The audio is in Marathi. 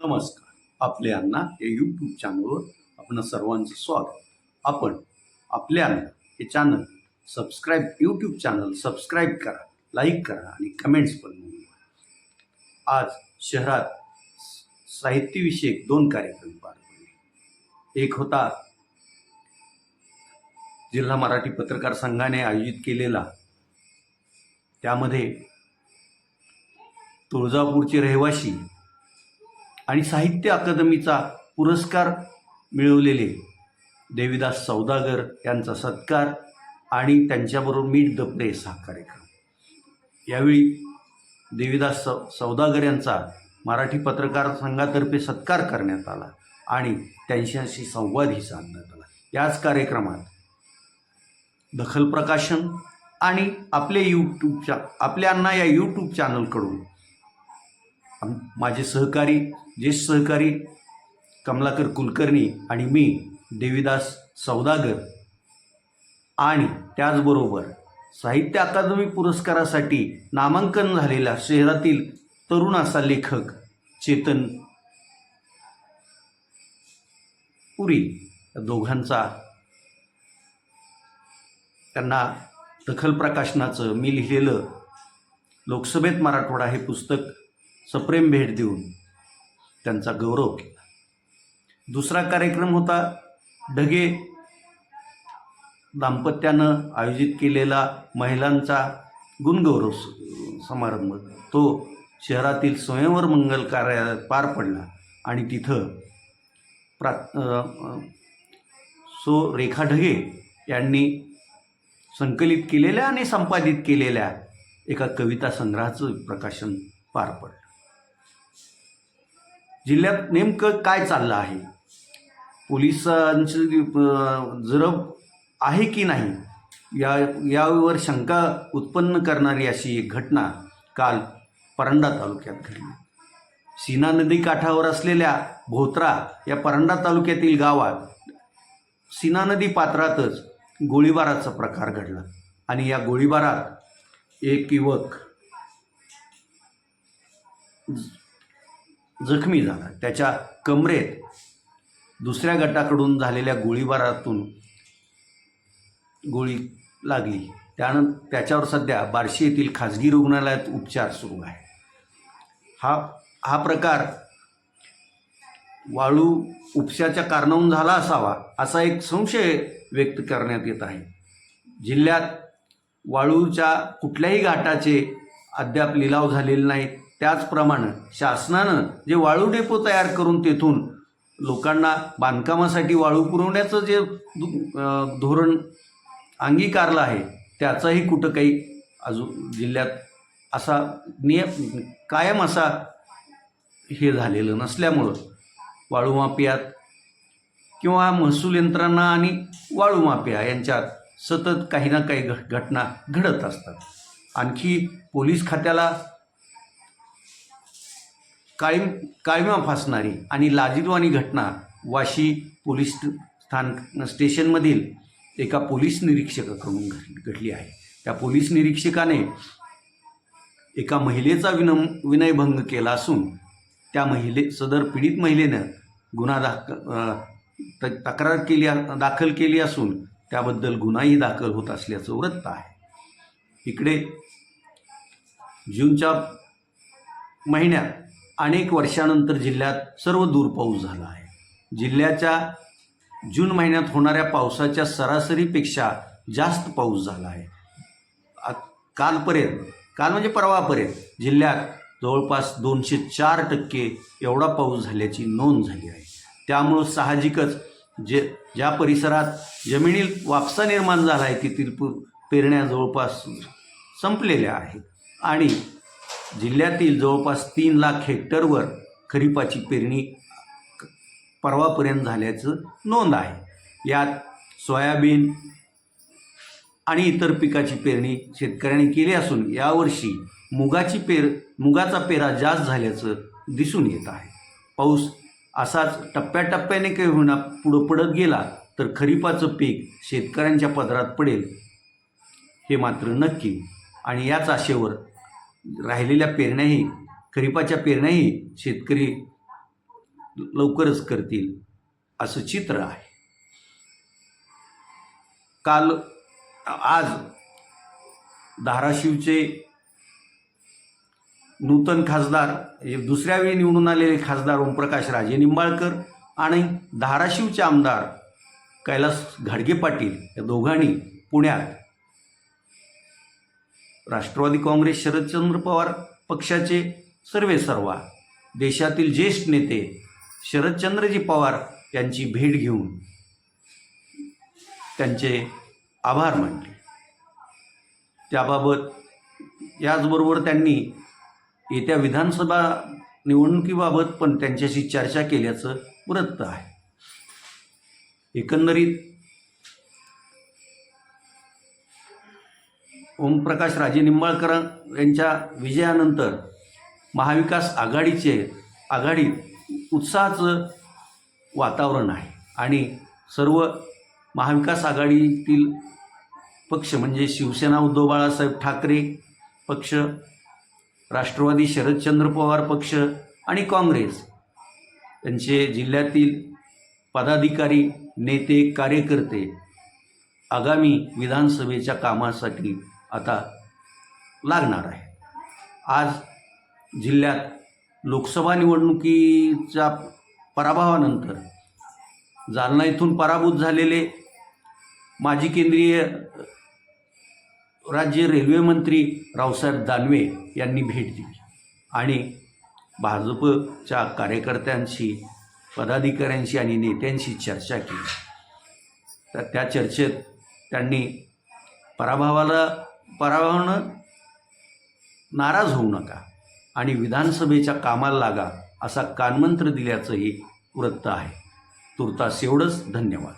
नमस्कार. आपले अण्णा या यूट्यूब चॅनलवर आपण सर्वांचं स्वागत. आपण आपले अण्णा हे channel subscribe YouTube channel subscribe करा लाईक करा आणि कमेंट्स पण नोंदवा आज शहरात साहित्यविषयक दोन कार्यक्रम पार पडले. एक होता जिल्हा मराठी पत्रकार संघाने आयोजित केलेला. त्यामध्ये तुळजापूरचे रहिवासी आणि साहित्य अकादमीचा पुरस्कार मिळवलेले देविदास सौदागर यांचा सत्कार आणि त्यांच्याबरोबर मीट द प्रेस हा कार्यक्रम. यावेळी देविदास सौ सौदागर यांचा मराठी पत्रकार संघातर्फे सत्कार करण्यात आला आणि त्यांच्याशी संवादही साधण्यात आला. याच कार्यक्रमात दखल प्रकाशन आणि आपले यूट्यूबच्या आपल्यांना या यूट्यूब चॅनलकडून माझे सहकारी ज्येष्ठ सहकारी कमलाकर कुलकर्णी आणि मी देवीदास सौदागर आणि त्याचबरोबर साहित्य अकादमी पुरस्कारासाठी नामांकन झालेला शहरातील तरुण असा लेखक चेतन पुरी या दोघांचा त्यांना दखल प्रकाशनाचं मी लिहिलेलं लोकसभेत मराठवाडा हे पुस्तक सप्रेम भेट देऊन त्यांचा गौरव केला. दुसरा कार्यक्रम होता ढगे दाम्पत्यानं आयोजित केलेला महिलांचा गुणगौरव समारंभ. तो शहरातील स्वयंवर मंगल कार्यालयात पार पडला आणि तिथं प्रा सो रेखा ढगे यांनी संकलित केलेल्या आणि संपादित केलेल्या एका कविता संग्रहाचं प्रकाशन पार पडलं. जिल्ह्यात नेमकं काय चाललं आहे? पोलिसांची अ, जरब आहे की नाही? या यावर शंका उत्पन्न करणारी अशी एक घटना काल परंडा तालुक्यात घडली. सीना नदी काठावर असलेल्या भोत्रा या परंडा तालुक्यातील गावात सीना नदी पात्रातच गोळीबाराचा प्रकार घडला आणि या गोळीबारात एक युवक जखमी झाला. त्याच्या कमरेत दुसऱ्या गटाकडून झालेल्या गोळीबारातून गोळी लागली. त्यानं त्याच्यावर सध्या बार्शी येथील खाजगी रुग्णालयात उपचार सुरू आहे. हा हा प्रकार वाळू उपशाच्या कारणावून झाला असावा असा एक संशय व्यक्त करण्यात येत आहे. जिल्ह्यात वाळूच्या कुठल्याही घाटाचे अद्याप लिलाव झालेले नाहीत. त्याचप्रमाणे शासनानं जे वाळू डेपो तयार करून तेथून लोकांना बांधकामासाठी वाळू पुरवण्याचं जे धोरण अंगीकारलं आहे त्याचाही कुठं काही अजून जिल्ह्यात असा नियम कायम असा हे झालेलं नसल्यामुळं वाळू माफियात किंवा महसूल यंत्रणा आणि वाळू माफिया यांच्यात सतत काही ना काही घटना घडत असतात. आणखी पोलीस खात्याला कायम कायमा फासणारी आणि लाजीरवाणी घटना वाशी पोलीस स्थान स्टेशनमधील एका पोलीस निरीक्षकाकडून घड- घडली आहे. त्या पोलीस निरीक्षकाने एका महिलेचा विनम विनयभंग केला असून त्या महिले सदर पीडित महिलेनं गुन्हा दाख त- तक्रार केली दाखल केली असून त्याबद्दल गुन्हाही दाखल होत असल्याचं वृत्त आहे. इकडे जूनच्या महिन्यात अनेक वर्षानंतर जिल्ह्यात सर्व दूर पाऊस झाला आहे. जिल्ह्याच्या जून महिन्यात होणाऱ्या पावसाच्या सरासरीपेक्षा जास्त पाऊस झाला आहे. कालपर्यंत काल म्हणजे परवापर्यंत जिल्ह्यात जवळपास दोनशे चार टक्के एवढा पाऊस झाल्याची नोंद झाली आहे. त्यामुळं साहजिकच जे ज्या परिसरात जमिनीत वापसा निर्माण झाला आहे तेथील पेरण्या जवळपास संपलेल्या आहेत. आणि जिल्ह्यातील जवळपास तीन लाख हेक्टरवर खरीपाची पेरणी परवापर्यंत झाल्याचं नोंद आहे. यात सोयाबीन आणि इतर पिकाची पेरणी शेतकऱ्यांनी केली असून यावर्षी मुगाची पेर मुगाचा पेरा जास्त झाल्याचं दिसून येत आहे. पाऊस असाच टप्प्याटप्प्याने काही होणार पुढं पडत गेला तर खरीपाचं पीक शेतकऱ्यांच्या पदरात पडेल हे मात्र नक्की. आणि याच आशेवर राहिलेल्या पेरण्याही खरीपाच्या पेरण्याही शेतकरी लवकरच करतील असं चित्र आहे. काल आज धाराशिवचे नूतन खासदार हे दुसऱ्या वेळी निवडून आलेले खासदार ओमप्रकाश राजे निंबाळकर आणि धाराशिवचे आमदार कैलास घाडगे पाटील या दोघांनी पुण्यात राष्ट्रवादी काँग्रेस शरदचंद्र पवार पक्षाचे सर्वे सर्वा देशातील ज्येष्ठ नेते शरदचंद्रजी पवार यांची भेट घेऊन त्यांचे आभार मानले. त्याबाबत याचबरोबर त्यांनी येत्या विधानसभा निवडणुकीबाबत पण त्यांच्याशी चर्चा केल्याचं वृत्त आहे. एकंदरीत ओमप्रकाश राजे निंबाळकर यांच्या विजयानंतर महाविकास आघाडीचे आघाडीत उत्साहाचं वातावरण आहे. आणि सर्व महाविकास आघाडीतील पक्ष म्हणजे शिवसेना उद्धव बाळासाहेब ठाकरे पक्ष राष्ट्रवादी शरदचंद्र पवार पक्ष आणि काँग्रेस यांचे जिल्ह्यातील पदाधिकारी नेते कार्यकर्ते आगामी विधानसभेच्या कामासाठी आता लागणार आहे. आज जिल्ह्यात लोकसभा निवडणुकीच्या पराभवानंतर जालना इथून पराभूत झालेले माजी केंद्रीय राज्य रेल्वे मंत्री रावसाहेब दानवे यांनी भेट दिली आणि भाजपच्या कार्यकर्त्यांशी पदाधिकाऱ्यांशी आणि नेत्यांशी चर्चा केली. तर त्या चर्चेत त्यांनी पराभवाला पराभवानं नाराज होऊ नका आणि विधानसभेच्या कामाला लागा असा कानमंत्र दिल्याचंही वृत्त आहे. तुर्तास एवढंच. धन्यवाद.